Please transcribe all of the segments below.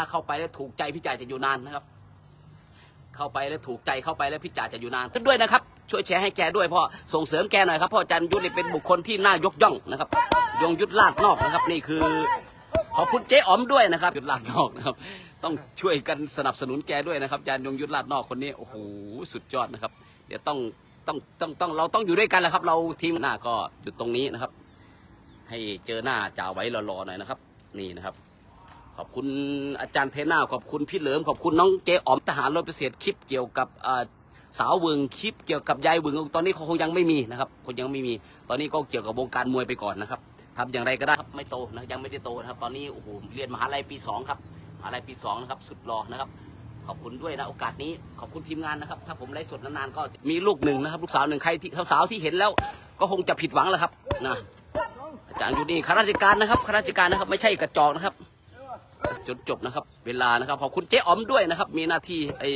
ถ้าเข้าไปแล้วถูกใจพี่จ่าจะอยู่นานนะครับ เข้าไปแล้วถูกใจเข้าไปแล้วพี่จ่าจะอยู่นานด้วยนะครับ ช่วยแชร์ให้แกด้วยพราะส่งเสริมแกหน่อยครับพราะอาจารย์ยุทธเป็นบุคคลที่น่ายกย่องนะครับ ยงยุทธลาดนอกนะครับ นี่คือ ขอบคุณเจ๊อ๋อมด้วยนะครับ ยุทธลาดนอกนะครับ ต้องช่วยกันสนับสนุนแกด้วยนะครับอาจารย์ยงยุทธลาดนอกคนนี้โอ้โหสุดยอดนะครับ เดี๋ยวต้องต้องต้องต้องเราต้องอยู่ด้วยกันแหละครับ เราทีมหน้าก็อยู่ตรงนี้นะครับ ให้เจอหน้าจ่าไว้รอๆหน่อยนะครับ นี่นะครับ อบคุณอาจารย์เทน่าขอบคุณพี่เหลิมขอบคุณน้องเจ๊อ๋อมทหารรบพิเศษคลิปเกี่ยวกับสาวเวงคลิปเกี่ยวกับยายเวงตอนนี้เขาคงยังไม่มีนะครับคงยังไม่มีตอนนี้ก็เกี่ยวกับวงการมวยไปก่อนนะครับทำอย่างไรก็ได้ครับไม่โตนะยังไม่ได้โตนะครับ ตอนนี้โอ้โหเรียนมหาลัยปีสองครับมหาลัยปีสองนะครับสุดรอนะครับ ขอบคุณด้วยนะโอกาสนี้ขอบคุณทีมงานนะครับ ถ้าผมไลฟ์สดนานๆก็มีลูกหนึ่งนะครับ ลูกสาวหนึ่งใครที่สาวที่เห็นแล้ว ก็คงจะผิดหวังแหละครับนะอาจารย์อยู่นี่ข้าราชการนะครับข้าราชการนะครับ ไม่ใช่กระจอกนะครับ จนจบนะครับ เวลานะครับขอบคุณเจ๊อ๋อมด้วยนะครับ มีหน้าที่ไอ้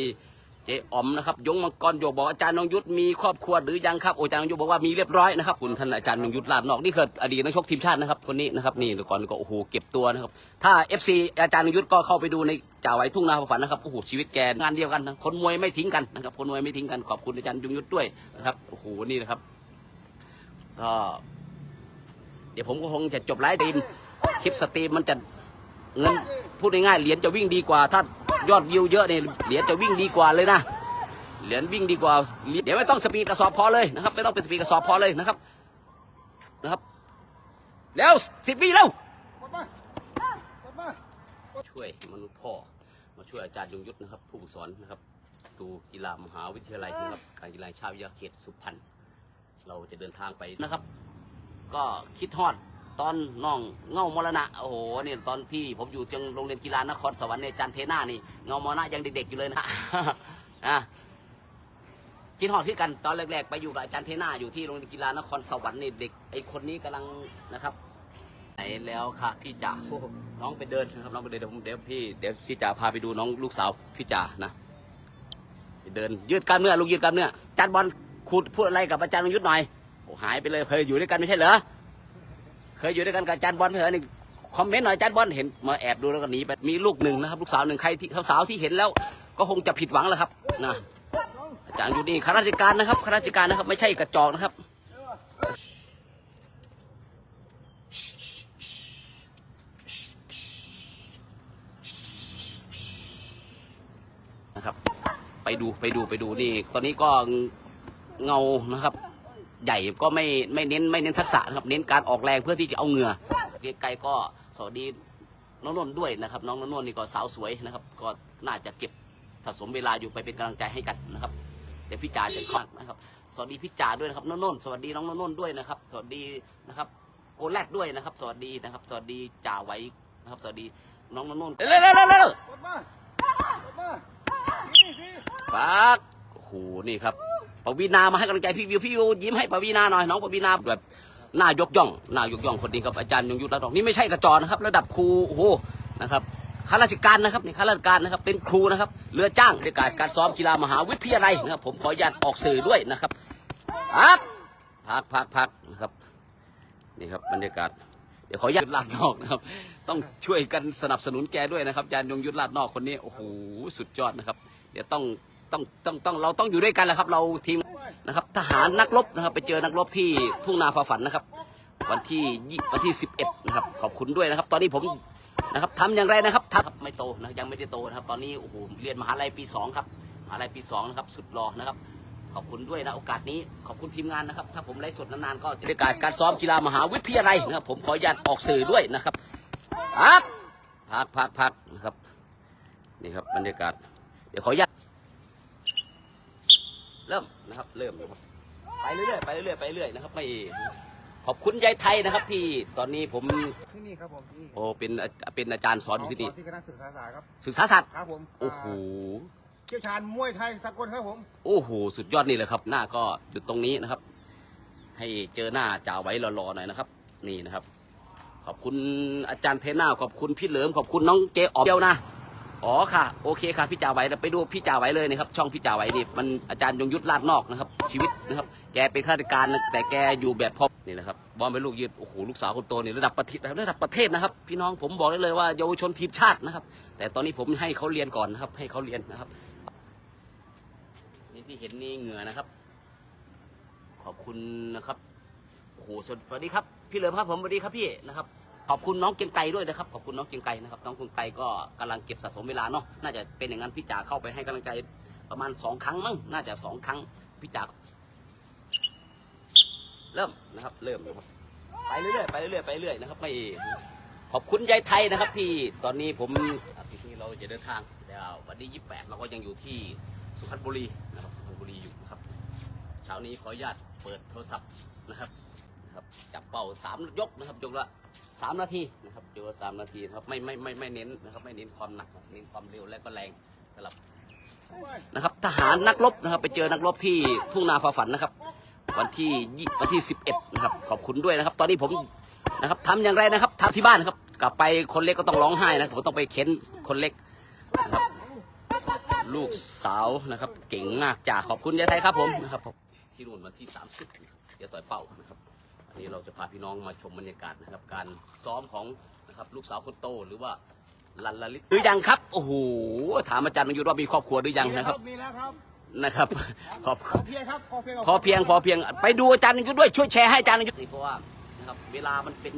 เจ๊อ๋อมนะครับยงมังกรโยกบอกอาจารย์นงยุทธมีครอบครัวหรือยังครับโอ้อาจารย์นงยุทธบอกว่ามีเรียบร้อยนะครับคุณท่านอาจารย์นงยุทธลาดนอกนี่คืออดีตนักชกทีมชาตินะครับคนนี้นะครับนี่เดี๋ยวก่อนก็โอ้โหเก็บตัวนะครับถ้า FC อาจารย์นงยุทธก็เข้าไปดูในจ่าไว้ทุ่งนาฝันนะครับโอ้โหชีวิตแกงานเดียวกันนะคนมวยไม่ทิ้งกันนะครับคนมวยไม่ทิ้งกันขอบคุณอาจารย์ยงยุทธด้วยนะครับโอ้โหนี่นะครับก็เดี๋ยวผมก็คงจะจบไลฟ์สตรีมคลิปสตรีมมันจะ เงินพูดง่ายๆเหรียญจะวิ่งดีกว่า ถ้ายอดวิวเยอะเนี่ยเหรียญจะวิ่งดีกว่าเลยนะเหรียญวิ่งดีกว่าเดี๋ยวไม่ต้องสปีดกระสอบพอเลยนะครับ ไม่ต้องเป็นสปีดกระสอบพอเลยนะครับนะครับ แล้วสิบวิแล้วมากดมาช่วยมนุษย์พ่อมาช่วยอาจารย์ยงยุทธนะครับ ผู้ฝึกสอนนะครับดูกีฬามหาวิทยาลัยนะครับการกีฬาชาติวิทยาเขตสุพรรณเราจะเดินทางไปนะครับ ก็คิดฮอด ตอนน้องเงามรณะโอ้โหเนี่ยตอนที่ผมอยู่จังโรงเรียนกีฬานครสวรรค์ในยอาจันเทน่านี่เงามรณะยังเด็กๆอยู่เลยนะอะคิดฮอดคือกันตอนแรกๆ ไปอยู่กับอาจารย์เทน่าอยู่ที่โรงเรียนกีฬานครสวรรค์นี่เด็กไอคนนี้กำลังนะครับไหนแล้วค่ะพี่จ๋าน้องไปเดินนะครับน้องไปเดินเดี๋ยวผมเดี๋ยวพี่เดี๋ยวพี่จ๋าพาไปดูน้องลูกสาวพี่จ๋านะไปเดินยืดกล้ามเนื้อลูกยืดกล้ามเนื้อจารย์บอลคูดพูดอะไรกับอาจารย์ยุทธหน่อยโอ้หายไปเลยเคยอยู่ด้วยกันไม่ใช่เหรอ ยอยู่ด้วยกันกับจารย์บอลไม่เหรอนี่คอมเมนต์หน่อยจารย์บอลเห็นมาแอบดูแล้วก็หนีไปมีลูกหนึ่งนะครับลูกสาวหนึ่งใครที่สาวที่เห็นแล้ว ก็คงจะผิดหวังแหละครับนะอาจารย์อยู่นี่ข้าราชการนะครับข้าราชการนะครับ ไม่ใช่กระจอกนะครับนะครับ ไปดูไปดูไปดูนี่ ตอนนี้ก็เงานะครับ ใหญ่ก็ไม่ไม่เน้นไม่เน้นทักษะนะครับเน้นการออกแรงเพื่อที่จะเอาเหงื่อไกลๆก็สวัสดีน้องนนท์ด้วยนะครับ น้องนนท์นี่ก็สาวสวยนะครับ ก็น่าจะเก็บสะสมเวลาอยู่ไปเป็นกำลังใจให้กันนะครับเดี๋ยวพี่จ๋าจะคลักนะครับ สวัสดีพี่จ๋าด้วยนะครับน้องนนสวัสดีน้องนนท์ด้วยนะครับ สวัสดีนะครับโกแลดด้วยนะครับ สวัสดีนะครับ สวัสดีจ่าไว้นะครับ สวัสดีน้องนนท์เร็วเร็วเร็วเร็วปักโอ้โหนี่ครับ ปวีนามาให้กำลังใจพี่วิวพี่วิวยิ้มให้ปวีนาหน่อยน้องปวีนาแบบหน้ายกย่องหน้ายกย่องคนนี้ครับอาจารย์ยงยุทธระดอกนี่ไม่ใช่กระจอกนะครับ ระดับครูโอ้โหนะครับข้าราชการนะครับนี่ข้าราชการนะครับเป็นครูนะครับเรือจ้างในการการซ้อมกีฬามหาวิทยาลัยนะครับ ผมขออนุญาตออกสื่อด้วยนะครับพักพักพักพักนะครับนี่ครับบรรยากาศเดี๋ยวขออนุญาตลาดนอกนะครับ ต้องช่วยกันสนับสนุนแกด้วยนะครับอาจารย์ยงยุทธลาดนอกคนนี้โอ้โหสุดยอดนะครับ เดี๋ยวต้อง ต้องต้องต้องเราต้องอยู่ด้วยกันแหละครับ เราทีมนะครับทหารนักรบนะครับ ไปเจอนักรบที่ทุ่งนาพาฝันนะครับ วันที่วันที่สิบเอ็ดนะครับ ขอบคุณด้วยนะครับ ตอนนี้ผมนะครับทำอย่างไรนะครับทำไม่โตนะยังไม่ได้โตนะครับ ตอนนี้โอ้โหเรียนมหาลัยปีสองครับมหาลัยปีสองนะครับสุดรอนะครับ ขอบคุณด้วยนะโอกาสนี้ขอบคุณทีมงานนะครับ ถ้าผมไลฟ์สดนานๆก็บรรยากาศการซ้อมกีฬามหาวิทยาลัยนะครับ ผมขออนุญาตออกสื่อด้วยนะครับพักพักพักพักนะครับนี่ครับบรรยากาศเดี๋ยวขออนุญาต เริ่มนะครับ เริ่มนะครับ ไปเรื่อยๆไปเรื่อยๆไปเรื่อยๆนะครับ ไม่ขอบคุณยายไทยนะครับ ที่ตอนนี้ผมที่นี่ครับผมที่นี่โอ้เป็นเป็นอาจารย์สอนอยู่ที่นี่ที่คณะศึกษาศาสตร์ครับศึกษาศาสตร์ครับผมโอ้โหเชี่ยวชาญมวยไทยสากลครับผมโอ้โหสุดยอดนี่เลยครับ หน้าก็อยู่ตรงนี้นะครับ ให้เจอหน้าจ่าไว้รอๆหน่อยนะครับ นี่นะครับ ขอบคุณอาจารย์เทน่าขอบคุณพี่เหลิมขอบคุณน้องเจอ๋อมเดียวนะ อ๋อค่ะ โอเคค่ะพี่จ่าไว้ไปดูพี่จ่าไว้เลยนะครับ ช่องพี่จ่าไว้นี่มันอาจารย์ยงยุทธลาดนอกนะครับ ชีวิตนะครับ แกเป็นข้าราชการนะแต่แกอยู่แบบพอนี่นะครับบอลเป็นลูกยืดโอ้โหลูกสาวคนโตนี่ระดับประเทศระดับประเทศนะครับ พี่น้องผมบอกได้เลยว่าเยาวชนทีมชาตินะครับ แต่ตอนนี้ผมให้เขาเรียนก่อนนะครับ ให้เขาเรียนนะครับนี่ที่เห็นนี่เหงื่อนะครับ ขอบคุณนะครับโอ้โหสวัสดีครับ พี่เหลิมครับผมสวัสดีครับพี่นะครับ ขอบคุณน้องเกียงไกด้วยนะครับขอบคุณน้องเกียงไกนะครับน้องเกียงไกก็กำลังเก็บสะสมเวลาเนาะน่าจะเป็นอย่างนั้นพี่จ๋าเข้าไปให้กำลังใจประมาณสองครั้งมั้งน่าจะสองครั้งพี่จ๋าเริ่มนะครับ เริ่มนะครับไปเรื่อยๆไปเรื่อยๆไปเรื่อยนะครับไม่ขอบคุณยายไทยนะครับ ที่ตอนนี้ผมทิตย์นี้เราจะเดินทางเดี๋ยววันที่28เราก็ยังอยู่ที่สุพรรณบุรีนะครับสุพรรณบุรีอยู่นะครับเช้านี้ขออนุญาตเปิดโทรศัพท์นะครับนะครับจับเป่าสามยกนะครับยกละ สามนาทีนะครับยกละสามนาทีนะครับไม่ไม่ไม่ไม่เน้นนะครับไม่เน้นความหนักเน้นความเร็วและก็แรงสำหรับนะครับทหารนักรบนะครับ ไปเจอนักรบที่ทุ่งนาฟ้าฝันนะครับ วันที่วันที่สิบเอ็ดนะครับขอบคุณด้วยนะครับ ตอนนี้ผมนะครับทำอย่างไรนะครับทำที่บ้านนะครับ กลับไปคนเล็กก็ต้องร้องไห้นะผมต้องไปเค้นคนเล็กนะครับลูกสาวนะครับ เก่งมากจ้าขอบคุณยายไทยครับผมนะครับผมที่นู่นวันที่30นะครับเดี๋ยวต่อยเป้านะครับ นนี้เราจะพาพี่น้องมาชมบรรยากาศนะครับ การซ้อมของนะครับลูกสาวคนโตหรือว่าลันลลิตหรือยังครับโอ้โหถามอาจารย์มันอยู่ว่ามีครอบครัวหรือยังนะครับมีแล้วครับนะครับขอบพอเพียงครับพอเพียงกับพอเพียงพอเพียงไปดูอาจารย์ยุทธด้วยช่วยแชร์ให้อาจารย์ยุทธเพราะว่านะครับเวลามันเป็น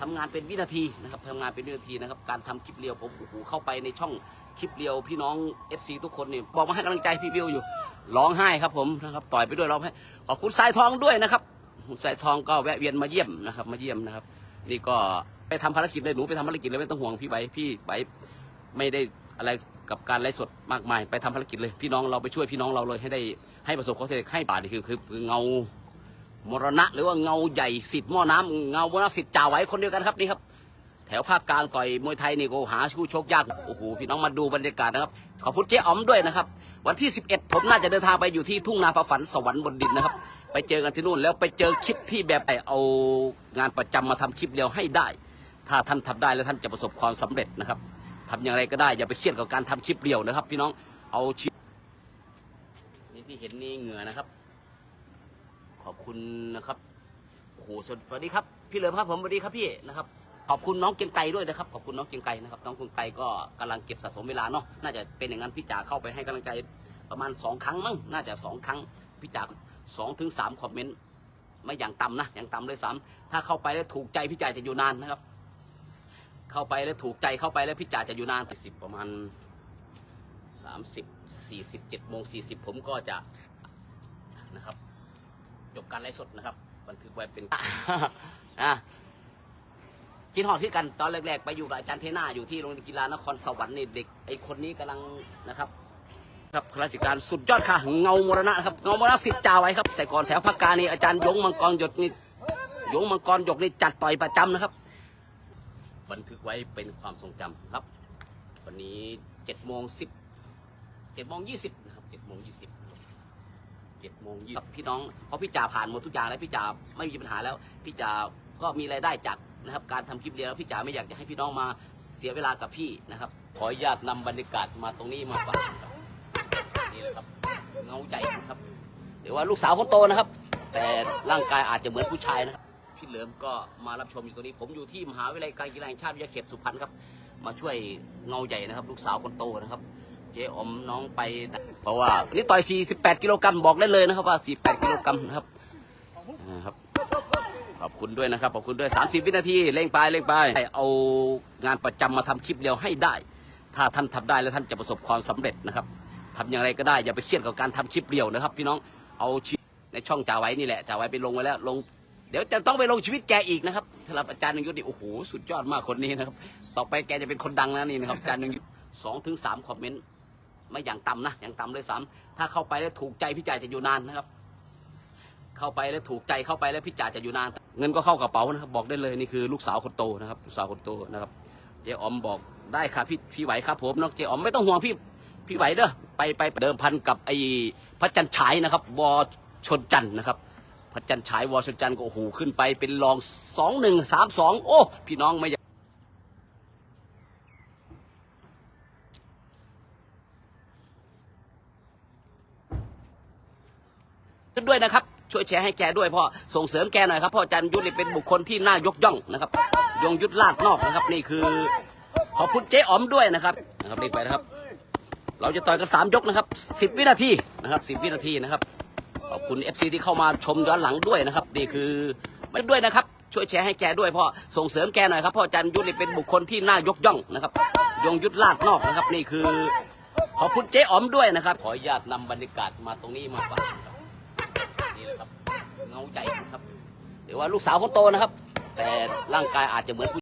ทำงานเป็นวินาทีนะครับทำงานเป็นวินาทีนะครับการทำคลิปเรียวผมโอ้โหเข้าไปในช่องคลิปเรียวพี่น้อง FC ทุกคนนี่บอกมาให้กำลังใจพี่วิวอยู่ร้องไห้ครับผมนะครับต่อยไปด้วยร้องไห้ขอบคุณสายทองด้วยนะครับ สายทองก็แวะเวียนมาเยี่ยมนะครับ มาเยี่ยมนะครับ นี่ก็ไปทำภารกิจเลยหนูไปทำภารกิจเลยไม่ต้องห่วงพี่ไบพี่ไบไม่ได้อะไรกับการไลฟ์สดมากมาย ไปทำภารกิจเลยพี่น้องเราไปช่วยพี่น้องเราเลยให้ได้ให้ประสบความสำเร็จให้บาทนี่คือคือเงามรณะ หรือว่าเงาใหญ่สิทธิ์หม้อน้ำเงามรณะสิทธิ์จ่าไว้คนเดียวกันครับนี่ครับ แถวภาคกลางต่อยมวยไทยนี่ก็หาคู่ชกยากโอ้โหพี่น้องมาดูบรรยากาศนะครับขอบคุณเจ๊อ๋อมด้วยนะครับ วันที่ 11 ผมน่าจะเดินทางไปอยู่ที่ทุ่งนาประฝันสวรรค์บนดินนะครับ ไปเจอกันที่นู่นแล้วไปเจอคลิปที่แบบไอ้เอางานประจำมาทำคลิปเดียวให้ได้ ถ้าท่านทำได้แล้วท่านจะประสบความสำเร็จนะครับทำอย่างไรก็ได้อย่าไปเครียดกับการทำคลิปเดียวนะครับ พี่น้องเอาชีวิตนี่ที่เห็นนี่เหงื่อนะครับ ขอบคุณนะครับโอ้โหสวัสดีครับ พี่เหลิมครับผมสวัสดีครับพี่นะครับขอบคุณน้องเกียงไกรด้วยนะครับขอบคุณน้องเกียงไกรนะครับ น้องเกียงไกรก็กำลังเก็บสะสมเวลาเนาะน่าจะเป็นอย่างนั้นพี่จ๋าเข้าไปให้กำลังใจประมาณสองครั้งมั้งน่าจะสองครั้งพี่จ๋า สองถึงสามคอมเมนต์ไม่อย่างต่ำนะอย่างต่ำเลยสามถ้าเข้าไปแล้วถูกใจพี่จ๋ายจะอยู่นานนะครับ เข้าไปแล้วถูกใจเข้าไปแล้วพี่จ๋ายจะอยู่นานไปสิบประมาณสามสิบสี่สิบเจ็ดโมงสี่สิบผมก็จะนะครับจบการไลฟ์สดนะครับบันทึกไว้เป็นอะคิดหอดที่กันตอนแรกๆ ไปอยู่กับอาจารย์เทน่าอยู่ที่โรงเรียนกีฬานครสวรรค์นี่เด็กไอ้คนนี้กำลังนะครับ ครับข้าราชการสุดยอดค่ะ เงามรณะครับ เงามรณะสิทธิ์จ่าไว้ครับ แต่ก่อนแถวภาคกางนี่อาจารย์ยงมังกรหยดนี่ยงมังกรหยกนี่จัดต่อยประจำนะครับ บันทึกไว้เป็นความทรงจำครับ วันนี้เจ็ดโมงสิบเจ็ดโมงยี่สิบนะครับเจ็ดโมงยี่สิบเจ็ดโมงยี่สิบพี่น้องเพราะพี่จ่าผ่านหมดทุกอย่างแล้วพี่จ่าไม่มีปัญหาแล้ว พี่จ่าก็มีรายได้จากนะครับการทำคลิปเดียวพี่จ๋าไม่อยากจะให้พี่น้องมาเสียเวลากับพี่นะครับ ขออนุญาตนำบรรยากาศมาตรงนี้มาฝาก นี่แหละครับเงาใหญ่นะครับเดี๋ยวว่าลูกสาวคนโตนะครับ แต่ร่างกายอาจจะเหมือนผู้ชายนะครับพี่เหลิมก็มารับชมอยู่ตรงนี้ ผมอยู่ที่มหาวิทยาลัยการกีฬาแห่งชาติวิทยาเขตสุพรรณครับ มาช่วยเงาใหญ่นะครับ ลูกสาวคนโตนะครับ เจ๊อมน้องไปนะเพราะว่าวันนี้ต่อย 48 กิโลกรัมบอกได้เลยนะครับว่า 48 กิโลกรัมนะครับนะครับ ขอบคุณด้วยนะครับขอบคุณด้วย 30 วินาทีเร่งไปเร่งไปให้เอางานประจำมาทำคลิปเดียวให้ได้ ถ้าท่านทำได้แล้วท่านจะประสบความสำเร็จนะครับ ทำอย่างไรก็ได้อย่าไปเครียดกับการทำคลิปเดียวนะครับ พี่น้องเอาชีวิตในช่องจ่าไว้นี่แหละจ่าไว้ไปลงไว้แล้วลง เดี๋ยวจะต้องไปลงชีวิตแกอีกนะครับสำหรับอาจารย์นงยุทธนี่โอ้โหสุดยอดมากคนนี้นะครับ ต่อไปแกจะเป็นคนดังนะนี่นะครับอาจารย์นงยุทธสองถึงสามคอมเมนต์ไม่อย่างต่ำนะอย่างต่ำเลยสามถ้าเข้าไปแล้วถูกใจพี่จ่าจะอยู่นานนะครับ เข้าไปแล้วถูกใจเข้าไปแล้วพี่จ่าจะอยู่นาน เงินก็เข้ากระเป๋านะครับ บอกได้เลยนี่คือลูกสาวคนโตนะครับลูกสาวคนโตนะครับเจ๊อมบอกได้ค่ะพี่พี่ไหวครับผมน้องเจ๊อ๋อมไม่ต้องห่วงพี่พี่ไหวเด้อ ไปไปเดิมพันกับไอ้พระจันทร์ฉายนะครับวอชนจันทร์นะครับพระจันทร์ฉายวอชนจันทร์ก็โอ้โหขึ้นไปเป็นรองสองหนึ่งสามสองโอ้พี่น้องไม่ด้วยนะครับช่วยแชร์ให้แกด้วยพ่อส่งเสริมแกหน่อยครับพ่อจันยุทธนี่เป็นบุคคลที่น่ายกย่องนะครับยงยุทธลาดนอกนะครับ นี่คือขอบคุณเจ๊อ๋อมด้วยนะครับนะครับนี่ไปนะครับ เราจะต่อยกันสามยกนะครับสิบวินาทีนะครับสิบวินาทีนะครับขอบคุณ FC ที่เข้ามาชมย้อนหลังด้วยนะครับนี่คือม่ด้วยนะครับ ช่วยแชร์ให้แกด้วยพ่อส่งเสริมแกหน่อยครับพ่อจันยุทธนี่เป็นบุคคลที่น่ายกย่องนะครับ ยงยุทธลาดนอกนะครับ นี่คือ ขอบคุณเจ๊อ๋อมด้วยนะครับ ขออนุญาตนำบรรยากาศมาตรงนี้มาฝากนี่แหละครับเงาใหญ่นะครับหรือว่าลูกสาวเขาโตนะครับ แต่ร่างกายอาจจะเหมือน